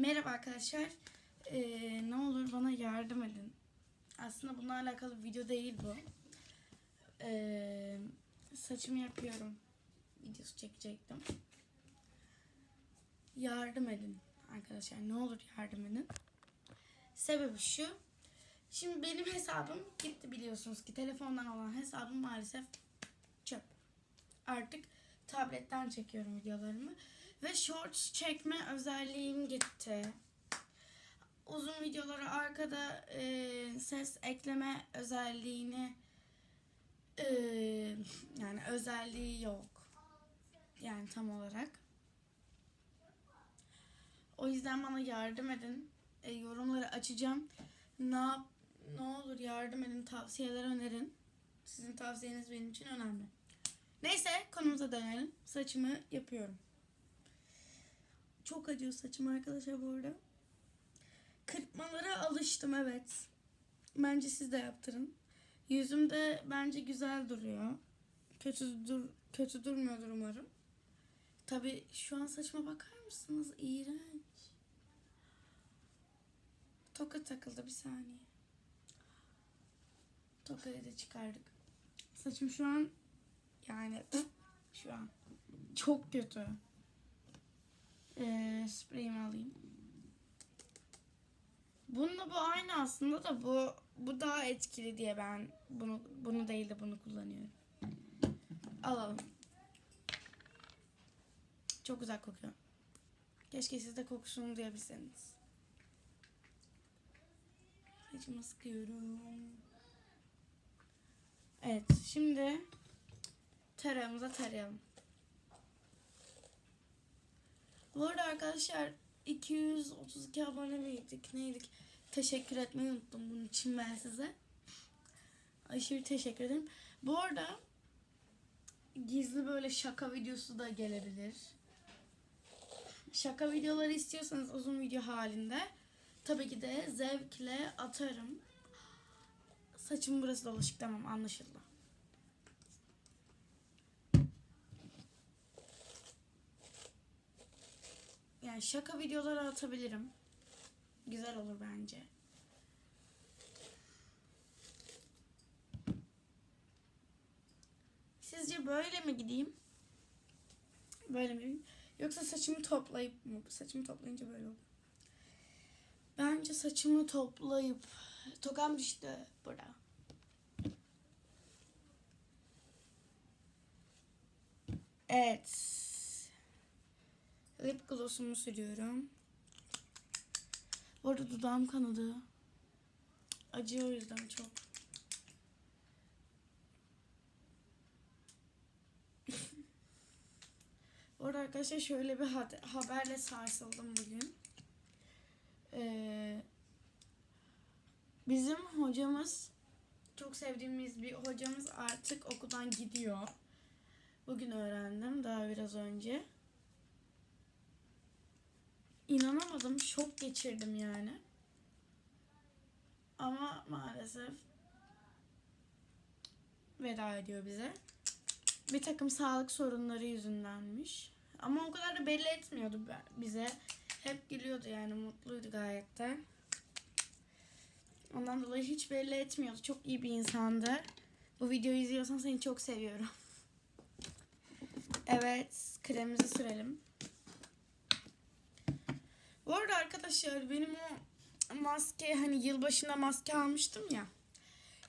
Merhaba arkadaşlar. Ee, ne olur bana yardım edin. Aslında bununla alakalı bir video değil bu. Ee, saçımı yapıyorum. Videosu çekecektim. Yardım edin arkadaşlar. Ne olur yardım edin. Sebebi şu. Şimdi benim hesabım gitti biliyorsunuz ki telefondan olan hesabım maalesef çöp. Artık tabletten çekiyorum videolarımı. Ve shorts çekme özelliğim gitti. Uzun videolara arkada e, ses ekleme özelliğini e, yani özelliği yok. Yani tam olarak. O yüzden bana yardım edin. E, yorumları açacağım. Ne yap, ne olur yardım edin, tavsiyeler önerin. Sizin tavsiyeniz benim için önemli. Neyse konumuza dönelim. Saçımı yapıyorum. Çok acıyor saçım arkadaşlar bu arada. Kırpmalara alıştım evet. Bence siz de yaptırın. Yüzümde bence güzel duruyor. Kötü dur kötü durmuyordur umarım. Tabi şu an saçıma bakar mısınız? İğrenç. Toka takıldı bir saniye. Tokayı da çıkardık. Saçım şu an yani şu an çok kötü. Ee, spreyimi alayım. Bununla bu aynı aslında da bu bu daha etkili diye ben bunu bunu değil de bunu kullanıyorum. Alalım. Çok güzel kokuyor. Keşke siz de kokusunu duyabilseniz. Saçımı sıkıyorum. Evet şimdi tarağımıza tarayalım. Bu arada arkadaşlar 232 abone miydik neydik? Teşekkür etmeyi unuttum bunun için ben size. Aşırı teşekkür ederim. Bu arada gizli böyle şaka videosu da gelebilir. Şaka videoları istiyorsanız uzun video halinde tabii ki de zevkle atarım. Saçım burası dolaşık tamam anlaşıldı. Yani şaka videoları atabilirim. Güzel olur bence. Sizce böyle mi gideyim? Böyle mi? Yoksa saçımı toplayıp mı? Saçımı toplayınca böyle olur. Bence saçımı toplayıp tokam düştü burada. Evet. Lip gloss'umu sürüyorum. Bu arada dudağım kanadı. Acıyor o yüzden çok. Bu arada arkadaşlar şöyle bir ha- haberle sarsıldım bugün. Ee, bizim hocamız çok sevdiğimiz bir hocamız artık okuldan gidiyor. Bugün öğrendim daha biraz önce. İnanamadım, şok geçirdim yani. Ama maalesef veda ediyor bize. Bir takım sağlık sorunları yüzündenmiş. Ama o kadar da belli etmiyordu bize. Hep gülüyordu yani mutluydu gayet de. Ondan dolayı hiç belli etmiyordu. Çok iyi bir insandı. Bu videoyu izliyorsan seni çok seviyorum. Evet, kremimizi sürelim. Bu arada arkadaşlar benim o maske hani yılbaşında maske almıştım ya.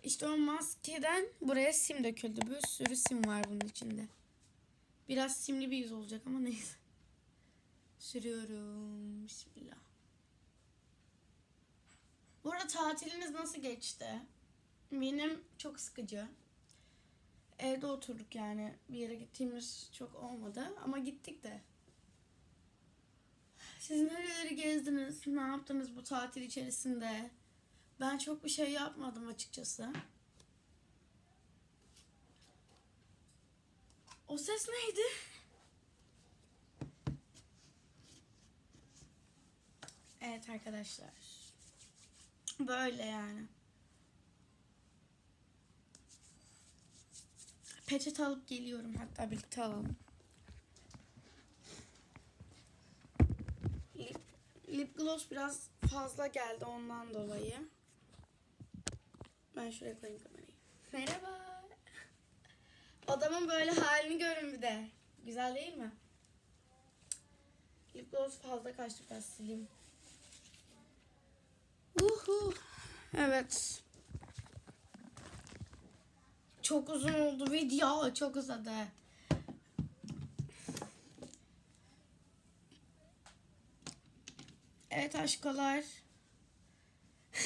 İşte o maskeden buraya sim döküldü. Bir sürü sim var bunun içinde. Biraz simli bir yüz olacak ama neyse. Sürüyorum. Bismillah. Bu arada tatiliniz nasıl geçti? Benim çok sıkıcı. Evde oturduk yani. Bir yere gittiğimiz çok olmadı. Ama gittik de. Siz nereleri gezdiniz? Ne yaptınız bu tatil içerisinde? Ben çok bir şey yapmadım açıkçası. O ses neydi? Evet arkadaşlar. Böyle yani. Peçete alıp geliyorum hatta birlikte alalım. Lip, gloss biraz fazla geldi ondan dolayı. Ben şuraya koyayım kamerayı. Merhaba. Odamın böyle halini görün bir de. Güzel değil mi? Lip gloss fazla kaçtı biraz sileyim. Uhu. Evet. Çok uzun oldu video. Çok uzadı. Evet aşkolar.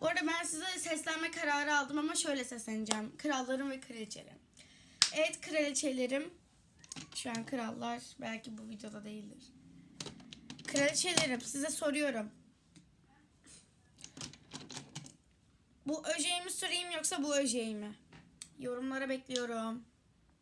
Bu arada ben size seslenme kararı aldım ama şöyle sesleneceğim. Krallarım ve kraliçelerim. Evet kraliçelerim. Şu an krallar belki bu videoda değildir. Kraliçelerim size soruyorum. Bu öjeği mi süreyim yoksa bu öjeği mi? Yorumlara bekliyorum.